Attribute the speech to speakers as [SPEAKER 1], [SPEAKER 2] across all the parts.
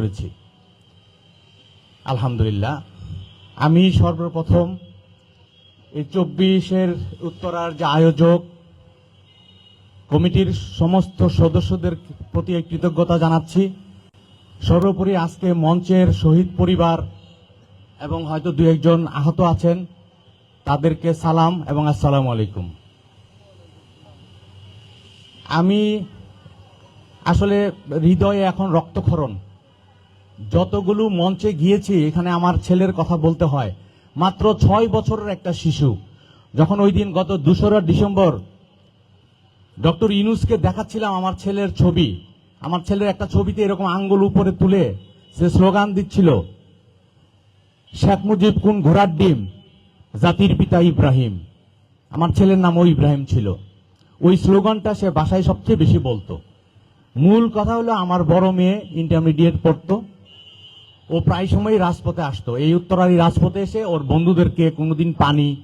[SPEAKER 1] করেছি। আলহামদুলিল্লাহ। আমি সর্বপ্রথম এই চব্বিশের উত্তরার যে আয়োজক কমিটির সমস্ত সদস্যদের প্রতি কৃতজ্ঞতা জানাচ্ছি। সর্বোপরি আজকে মঞ্চের শহীদ পরিবার এবং হয়তো দু একজন আহত আছেন, তাদেরকে সালাম এবং আসসালামু আলাইকুম। আমি আসলে হৃদয়ে এখন রক্তক্ষরণ। যতগুলো মঞ্চে গিয়েছি, এখানে আমার ছেলের কথা বলতে হয়। মাত্র ছয় বছরের একটা শিশু। যখন ওই দিন গত দুসরা ডিসেম্বর ডক্টর ইনুসকে দেখাচ্ছিলাম আমার ছেলের ছবি। আমার ছেলের একটা ছবিতে এরকম আঙ্গুল উপরে তুলে সে স্লোগান দিচ্ছিল, শেখ মুজিব কোন ঘোড়ার ডিম? জাতির পিতা ইব্রাহিম। আমার ছেলের নামও ইব্রাহিম ছিল। ওই স্লোগানটা সে বাসায় সবচেয়ে বেশি বলতো। মূল কথা হলো, আমার বড় মেয়ে ইন্টারমিডিয়েট পড়তো। ও প্রায় সময় রাজপথে আসতো। এই উত্তরারি রাজপথে এসে ওর বন্ধুদেরকে কোনোদিন পানি,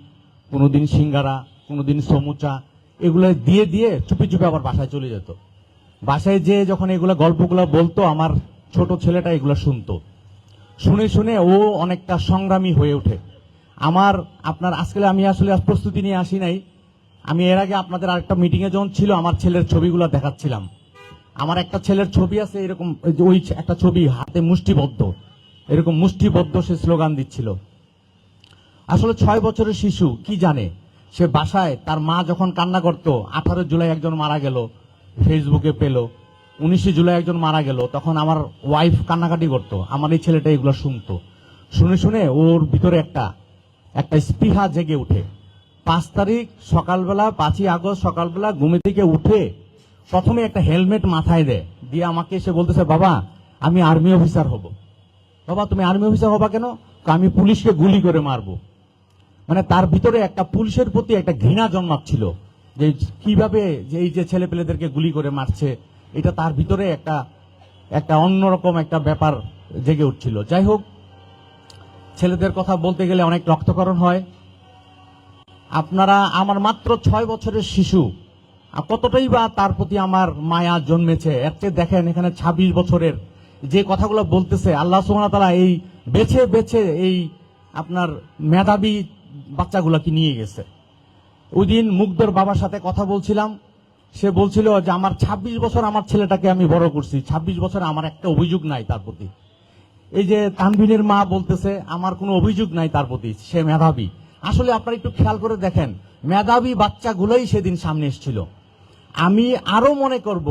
[SPEAKER 1] কোনোদিন সিঙ্গারা, কোনোদিন সমুচা এগুলো দিয়ে দিয়ে চুপি চুপি আবার বাসায় চলে যেত। বাসায় যে যখন এগুলো গল্পগুলো বলতো, আমার ছোট ছেলেটা এগুলো শুনতো। শুনে শুনে ও অনেকটা সংগ্রামী হয়ে ওঠে। আমার, আপনার আজকে আমি আসলে প্রস্তুতি নিয়ে আসি নাই। আমি এর আগে আপনাদের আরেকটা মিটিংয়ে যখন ছিল, আমার ছেলের ছবিগুলো দেখাচ্ছিলাম। আমার একটা ছেলের ছবি আছে, এরকম ওই একটা ছবি, হাতে মুষ্টিবদ্ধ। এরকম মুষ্টিবদ্ধ সে স্লোগান দিচ্ছিল। আসলে ছয় বছরের শিশু, কি জানে? সে বাসায় তার মা যখন কান্না করত, আঠারো জুলাই একজন মারা গেল, ফেসবুকে পেল। উনিশে জুলাই একজন মারা গেল, তখন আমার ওয়াইফ কান্নাকাটি করতো, আমার এই ছেলেটা এগুলো শুনতো। শুনে শুনে ওর ভিতরে একটা একটা স্পৃহা জেগে উঠে। পাঁচ তারিখ সকালবেলা, পাঁচই আগস্ট সকালবেলা ঘুমে থেকে উঠে প্রথমে একটা হেলমেট মাথায় দেয়। দিয়ে আমাকে এসে বলতেছে, বাবা, আমি আর্মি অফিসার হব। বাবা, তুমি আর্মি অফিসার হবা কেন? আমি পুলিশকে গুলি করে মারবো। মানে তার ভিতরে একটা পুলিশের প্রতি একটা ঘৃণা জন্মাচ্ছিল। যে কীভাবে যে এই যে ছেলে পেলেদেরকে গুলি করে মারছে, এটা তার ভিতরে একটা একটা অন্যরকম একটা ব্যাপার জেগে উঠছিল। যাই হোক, ছেলেদের কথা বলতে গেলে অনেক রক্তকরণ হয়। আপনারা, আমার মাত্র ছয় বছরের শিশু। কতটাই বা তার প্রতি আমার মায়া জন্মেছে এর দেখেন এখানে ২৬ বছরের যে কথাগুলো বলতেছে, আল্লাহ সুবহানাহু তালা এই বেছে বেছে এই আপনার মেধাবী বাচ্চাগুলোকে নিয়ে গেছে। ওই দিন মুগ্ধর বাবার সাথে কথা বলছিলাম। সে বলছিল যে, আমার ২৬ বছর আমার ছেলেটাকে আমি বড় করছি। ২৬ বছর আমার একটা অভিযোগ নাই তার প্রতি। এই যে তানভিনের মা বলতেছে, আমার কোনো অভিযোগ নাই তার প্রতি, সে মেধাবী। আসলে আপনারা একটু খেয়াল করে দেখেন, মেধাবী বাচ্চাগুলোই সেদিন সামনে এসেছিল। আমি আরও মনে করব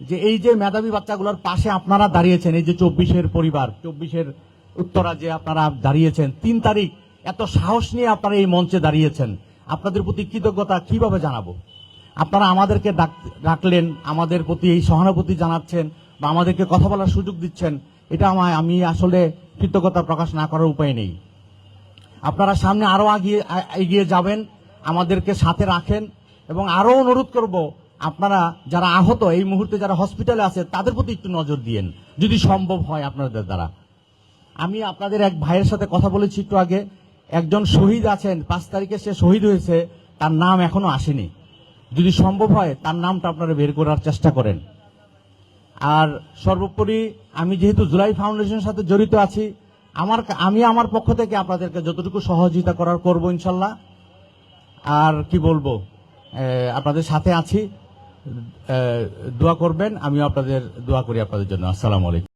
[SPEAKER 1] যে এই যে মেধাবী বাচ্চাগুলোর পাশে আপনারা দাঁড়িয়েছেন, এই যে চব্বিশের পরিবার, চব্বিশের উত্তরা যে আপনারা দাঁড়িয়েছেন, তিন তারিখ এত সাহস নিয়ে আপনারা এই মঞ্চে দাঁড়িয়েছেন। আপনাদের প্রতি কৃতজ্ঞতা কীভাবে জানাব? আপনারা আমাদেরকে ডাক- ডাকলেন, আমাদের প্রতি এই সহানুভূতি জানাচ্ছেন বা আমাদেরকে কথা বলার সুযোগ দিচ্ছেন, এটা আমায়, আমি আসলে কৃতজ্ঞতা প্রকাশ না করার উপায় নেই। আপনারা সামনে আরও আগিয়ে, আ- এগিয়ে যাবেন, আমাদেরকে সাথে রাখেন এবং আরও অনুরোধ করব আপনারা যারা আহত, এই মুহূর্তে যারা হসপিটালে আছে, তাদের প্রতি একটু নজর দিয়েন। যদি সম্ভব হয় আপনাদের দ্বারা। আমি আপনাদের এক ভাইয়ের সাথে কথা বলেছি একটু আগে। একজন শহীদ আছেন, পাঁচ তারিখে সে শহীদ হয়েছে, তার নাম এখনও আসেনি। যদি সম্ভব হয়, তার নামটা আপনারা বের করার চেষ্টা করেন। আর সর্বোপরি, আমি যেহেতু জুলাই ফাউন্ডেশনের সাথে জড়িত আছি, আমার আমি আমার পক্ষ থেকে আপনাদেরকে যতটুকু সহযোগিতা করার করব ইনশাল্লাহ। আর কি বলব আপনাদের সাথে আছি। দোয়া করবেন আমিও আপনাদের দোয়া করি আপনাদের জন্য। আসসালামু আলাইকুম।